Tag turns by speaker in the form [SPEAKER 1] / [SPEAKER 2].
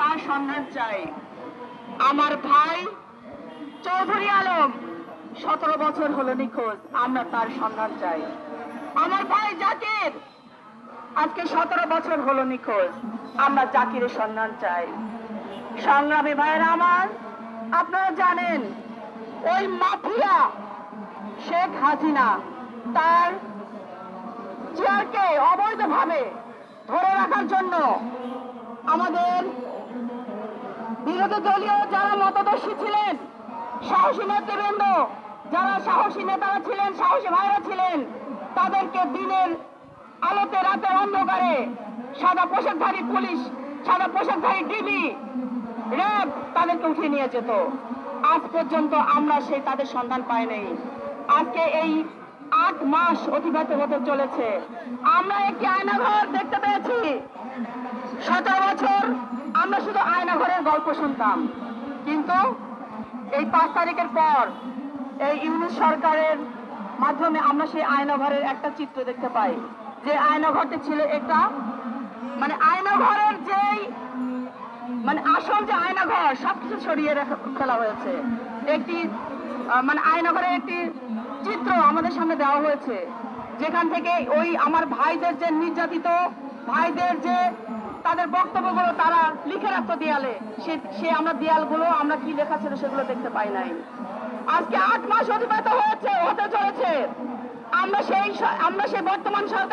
[SPEAKER 1] তার সন্ধান চাই। আমার ভাই চৌধুরী আলম সতেরো বছর হলো নিখোঁজ, আমরা তার সন্ধান চাই। আমার ভাই জাকির আজকে সতেরো বছর হলো নিখোঁজ, আমরা জাকিরের সন্ধান চাই। সংগ্রামী ভাইয়েরা আমার, আপনারা জানেন, ওই মাফিয়া শেখ হাসিনা তার চেয়ারকে অবৈধভাবে ধরে রাখার জন্য আমাদের বিরোধী দলীয় যারা মতদর্শী ছিলেন, সাহসী নেতৃবৃন্দ, যারা সাহসী নেতারা ছিলেন, সাহসী ভাইরা ছিলেন, তাদেরকে দিনের আলোতে রাতের অন্ধকারে সাদা পোশাকধারী পুলিশ, সাদা পোশাকধারী ডিবি, র্যাব তাদেরকে উঠিয়ে নিয়ে যেত। আজ পর্যন্ত আমরা সেই তাদের সন্ধান পাই নাই। আজকে এই আট মাস অতিবাহিত হতে চলেছে। আমরা একটি আয়নাঘর দেখতে পেয়েছি। সতেরো বছর আমরা শুধু আয়নাঘরের গল্প শুনতাম। কিন্তু এই পাঁচ তারিখের পর এই ইউনিট সরকারের মাধ্যমে আমরা সেই আয়নাঘরের একটা চিত্র দেখতে পাই। যে আয়নাঘরটি ছিল একটা মানে আয়নাঘরের যেই মানে আসল যে আয়নাঘর, সবকিছু সরিয়ে রাখা ফেলা হয়েছে। একটি মানে আয়নাঘরের একটি সামনে দেওয়া হয়েছে। যেখান থেকে ওই আমার ভাইদের যে নির্যাতিত ভাইদের যে তাদের বক্তব্যগুলো তারা লিখে রাখতো দেয়ালে, সে সে আমরা দেয়ালগুলো আমরা কি লেখা ছিল সেগুলো দেখতে পাই নাই। আজকে আট মাস অতিবাহিত হয়েছে, হতে চলেছে। আমরা সেই আমরা সেই বর্তমান সরকার